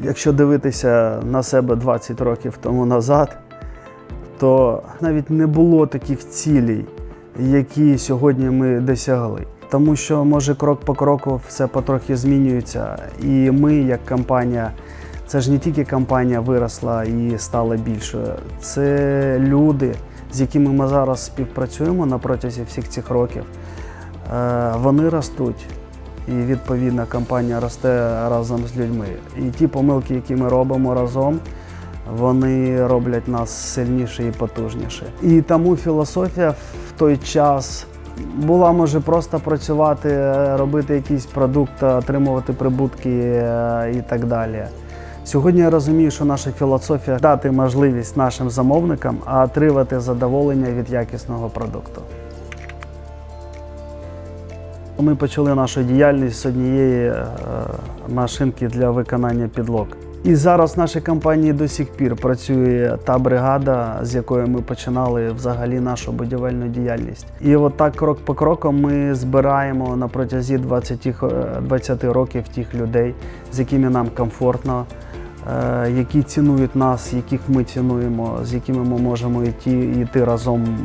Якщо дивитися на себе 20 років тому назад, то навіть не було таких цілей, які сьогодні ми досягли. Тому що, може, крок по кроку все потрохи змінюється. І ми, як компанія, це ж не тільки компанія виросла і стала більшою, це люди, з якими ми зараз співпрацюємо на протязі всіх цих років. Е, Вони ростуть. І відповідно компанія росте разом з людьми. І ті помилки, які ми робимо разом, вони роблять нас сильніше і потужніше. І тому філософія в той час була може просто працювати, робити якийсь продукт, отримувати прибутки е, і так далі. Сьогодні я розумію, що наша філософія дати можливість нашим замовникам отримати задоволення від якісного продукту. Ми почали нашу діяльність з однієї е, машинки для виконання підлог. І зараз в нашій компанії до сих пір працює та бригада, з якої ми починали взагалі нашу будівельну діяльність. І от крок по кроку ми збираємо на протязі 20, е, 20 років тих людей, з якими нам комфортно, е, які цінують нас, яких ми цінуємо, з якими ми можемо йти, йти разом